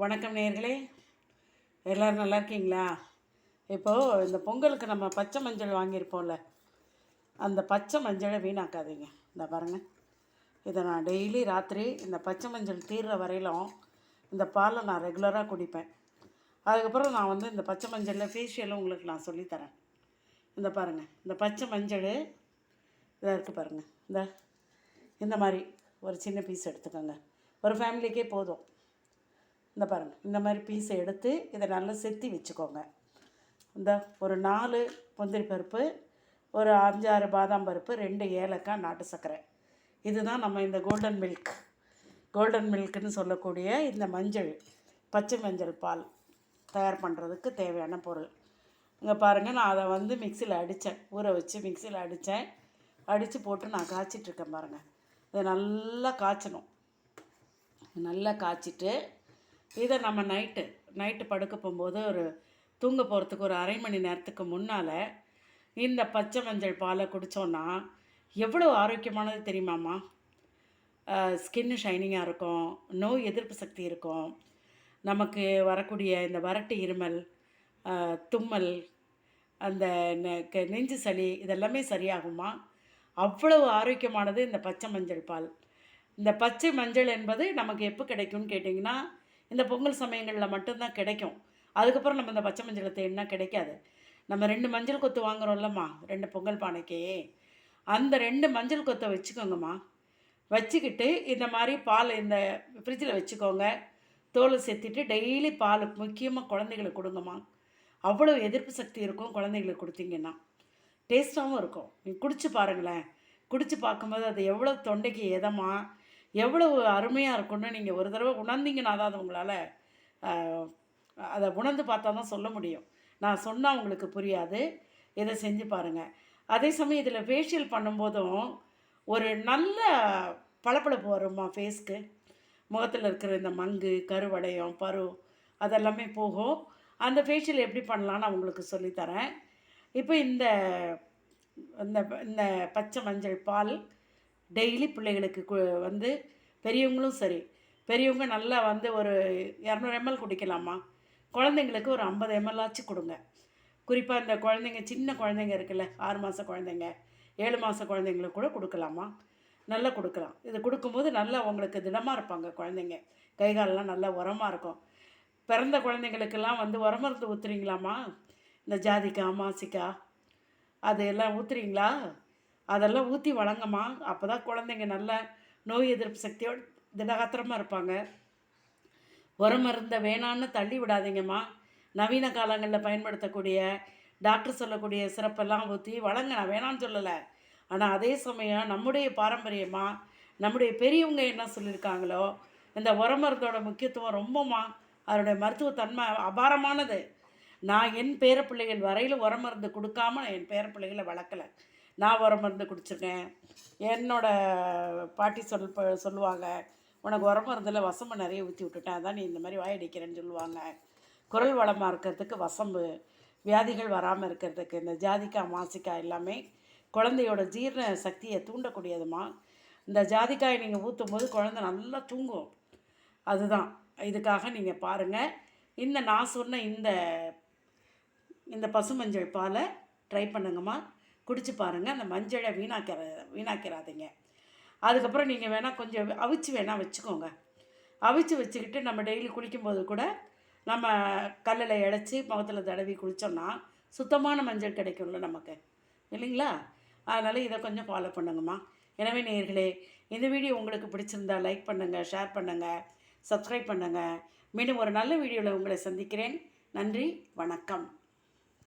வணக்கம் நேர்களே. எல்லோரும் நல்லா இருக்கீங்களா? இப்போது இந்த பொங்கலுக்கு நம்ம பச்சை மஞ்சள் வாங்கியிருப்போம்ல அந்த பச்சை மஞ்சளை வீணாக்காதீங்க. இந்த பாருங்கள் இதை நான் டெய்லி ராத்திரி இந்த பச்சை மஞ்சள் தீர்ற வரையிலும் இந்த பாலை நான் ரெகுலராக குடிப்பேன். அதுக்கப்புறம் நான் வந்து இந்த பச்சை மஞ்சளில் ஃபேஷியலும் உங்களுக்கு நான் சொல்லித்தரேன் இந்த பாருங்கள் இந்த பச்சை மஞ்சள் இதாக இருக்குது பாருங்கள் இந்த இந்த மாதிரி ஒரு சின்ன பீஸ் எடுத்துக்கோங்க. ஒரு ஃபேமிலிக்கே போதும். இந்த பாருங்கள் இந்த மாதிரி பீஸை எடுத்து இதை நல்லா செத்தி வச்சுக்கோங்க. இந்த ஒரு நாலு முந்திரி பருப்பு ஒரு அஞ்சாறு பாதாம் பருப்பு ரெண்டு ஏலக்காய் நாட்டு சர்க்கரை. இதுதான் நம்ம இந்த கோல்டன் மில்க் கோல்டன் மில்க்னு சொல்லக்கூடிய இந்த மஞ்சள் பச்சை மஞ்சள் பால் தயார் பண்ணுறதுக்கு தேவையான பொருள். இங்கே பாருங்கள் நான் அதை வந்து மிக்சியில் அடித்தேன் ஊற வச்சு மிக்சியில் அடித்தேன் அடித்து போட்டு நான் காய்ச்சிட்ருக்கேன் பாருங்கள் இதை நல்லா காய்ச்சணும். நல்லா காய்ச்சிட்டு இதை நம்ம நைட்டு நைட்டு படுக்க போகும்போது ஒரு தூங்க போகிறதுக்கு ஒரு அரை மணி நேரத்துக்கு முன்னால் இந்த பச்சை மஞ்சள் பாலை குடித்தோன்னா எவ்வளோ ஆரோக்கியமானது தெரியுமாம்மா? ஸ்கின்னு ஷைனிங்காக இருக்கும் நோய் எதிர்ப்பு சக்தி இருக்கும். நமக்கு வரக்கூடிய இந்த வறட்டு இருமல் தும்மல் அந்த நெ- க- நெஞ்சு சளி இதெல்லாமே சரியாகுமா? அவ்வளவு ஆரோக்கியமானது இந்த பச்சை மஞ்சள் பால். இந்த பச்சை மஞ்சள் என்பது நமக்கு எப்போ கிடைக்கும்னு கேட்டிங்கன்னா இந்த பொங்கல் சமயங்களில் மட்டும்தான் கிடைக்கும். அதுக்கப்புறம் நம்ம இந்த பச்சை மஞ்சளை தேடினா கிடைக்காது. நம்ம ரெண்டு மஞ்சள் கொத்து வாங்குறோம்லம்மா ரெண்டு பொங்கல் பானைக்கே. அந்த ரெண்டு மஞ்சள் கொத்தை வச்சுக்கோங்கம்மா. வச்சுக்கிட்டு இந்த மாதிரி பால் இந்த ஃப்ரிட்ஜில் வச்சுக்கோங்க. தோலை சேர்த்துட்டு டெய்லி பால் முக்கியமாக குழந்தைகளுக்கு கொடுங்கம்மா. அவ்வளோ எதிர்ப்பு சக்தி இருக்கும் குழந்தைங்களுக்கு கொடுத்தீங்கன்னா. டேஸ்ட்டாகவும் இருக்கும். நீ குடிச்சு பாருங்களேன். குடிச்சு பார்க்கும்போது அது எவ்வளோ தொண்டைக்கு எதமாக எவ்வளவு அருமையாக இருக்கும்னு நீங்கள் ஒரு தடவை உணர்ந்தீங்கன்னா தான் அது உங்களால் அதை உணர்ந்து பார்த்தா தான் சொல்ல முடியும். நான் சொன்னால் உங்களுக்கு புரியாது. இதை செஞ்சு பாருங்கள் அதே சமயம் இதில் ஃபேஷியல் பண்ணும்போதும் ஒரு நல்ல பளபளப்பு வருமா ஃபேஸ்க்கு முகத்தில் இருக்கிற இந்த மங்கு கருவடையம் பரு அதெல்லாமே போகும். அந்த ஃபேஷியல் எப்படி பண்ணலான்னு நான் உங்களுக்கு சொல்லித்தரேன். இப்போ இந்த இந்த இந்த பச்சை மஞ்சள் பால் டெய்லி பிள்ளைகளுக்கு வந்து பெரியவங்களும் சரி. பெரியவங்க நல்லா வந்து ஒரு இரநூறு எம்எல் குடிக்கலாமா? குழந்தைங்களுக்கு ஒரு ஐம்பது எம்எல் ஆச்சு கொடுங்க. குறிப்பாக இந்த குழந்தைங்க சின்ன குழந்தைங்க இருக்குல்ல ஆறு மாத குழந்தைங்க ஏழு மாத குழந்தைங்களுக்கு கூட கொடுக்கலாமா? நல்லா கொடுக்கலாம். இது கொடுக்கும்போது நல்லா உங்களுக்கு திடமாக இருப்பாங்க குழந்தைங்க. கை காலெல்லாம் நல்லா உரமாக இருக்கும். பிறந்த குழந்தைங்களுக்கெல்லாம் வந்து உரமருந்து ஊற்றுறீங்களாம்மா இந்த ஜாதிக்காய் மாசிக்காய் அது எல்லாம் ஊற்றுறீங்களா அதெல்லாம் ஊற்றி வழங்கம்மா. அப்போ தான் குழந்தைங்க நல்ல நோய் எதிர்ப்பு சக்தியோடு திடகாத்திரமாக இருப்பாங்க. உரம் மருந்தை வேணான்னு தள்ளி விடாதீங்கம்மா. நவீன காலங்களில் பயன்படுத்தக்கூடிய டாக்டர் சொல்லக்கூடிய சிறப்பெல்லாம் ஊற்றி வழங்க நான் வேணான்னு சொல்லலை. ஆனால் அதே சமயம் நம்முடைய பாரம்பரியமாக நம்முடைய பெரியவங்க என்ன சொல்லியிருக்காங்களோ இந்த உரம் மருந்தோட முக்கியத்துவம் ரொம்பமா அதனுடைய மருத்துவத்தன்மை அபாரமானது. நான் என் பேர பிள்ளைகள் வரையில் உரமருந்து மருந்து கொடுக்காம நான் என் பேர பிள்ளைகளை வளர்க்கலை. நான் உரம் மருந்து குடிச்சிருக்கேன். என்னோட பாட்டி சொல் சொல்லுவாங்க உனக்கு உரம் மருந்தில் வசம்பு நிறைய ஊற்றி விட்டுட்டேன். அதான் நீ இந்த மாதிரி வாயடிக்கிறேன்னு சொல்லுவாங்க. குரல் வளமாக இருக்கிறதுக்கு வசம்பு வியாதிகள் வராமல் இருக்கிறதுக்கு இந்த ஜாதிக்காய் மாசிக்காய் எல்லாமே குழந்தையோட ஜீரண சக்தியை தூண்டக்கூடியதுமா. இந்த ஜாதிக்காயை நீங்கள் ஊற்றும் போது குழந்தை நல்லா தூங்கும். அதுதான். இதுக்காக நீங்கள் பாருங்கள் இந்த நான் சொன்ன இந்த இந்த பசுமஞ்சள் பாலை ட்ரை பண்ணுங்கம்மா. குடிச்சு பாருங்கள் அந்த மஞ்சளை வீணாக்கிற வீணாக்கிறாதீங்க. அதுக்கப்புறம் நீங்கள் வேணால் கொஞ்சம் அவிச்சு வேணால் வச்சுக்கோங்க. அவிச்சு வச்சுக்கிட்டு நம்ம டெய்லி குளிக்கும்போது கூட நம்ம கல்லில் இழைச்சி முகத்தில் தடவி குளித்தோம்னா சுத்தமான மஞ்சள் கிடைக்கும்ல நமக்கு. இல்லைங்களா? அதனால் இதை கொஞ்சம் ஃபாலோ பண்ணுங்கம்மா. எனவே நேர்களே இந்த வீடியோ உங்களுக்கு பிடிச்சிருந்தா லைக் பண்ணுங்கள் ஷேர் பண்ணுங்கள் சப்ஸ்கிரைப் பண்ணுங்கள் மீண்டும் ஒரு நல்ல வீடியோவில் உங்களை சந்திக்கிறேன். நன்றி வணக்கம்.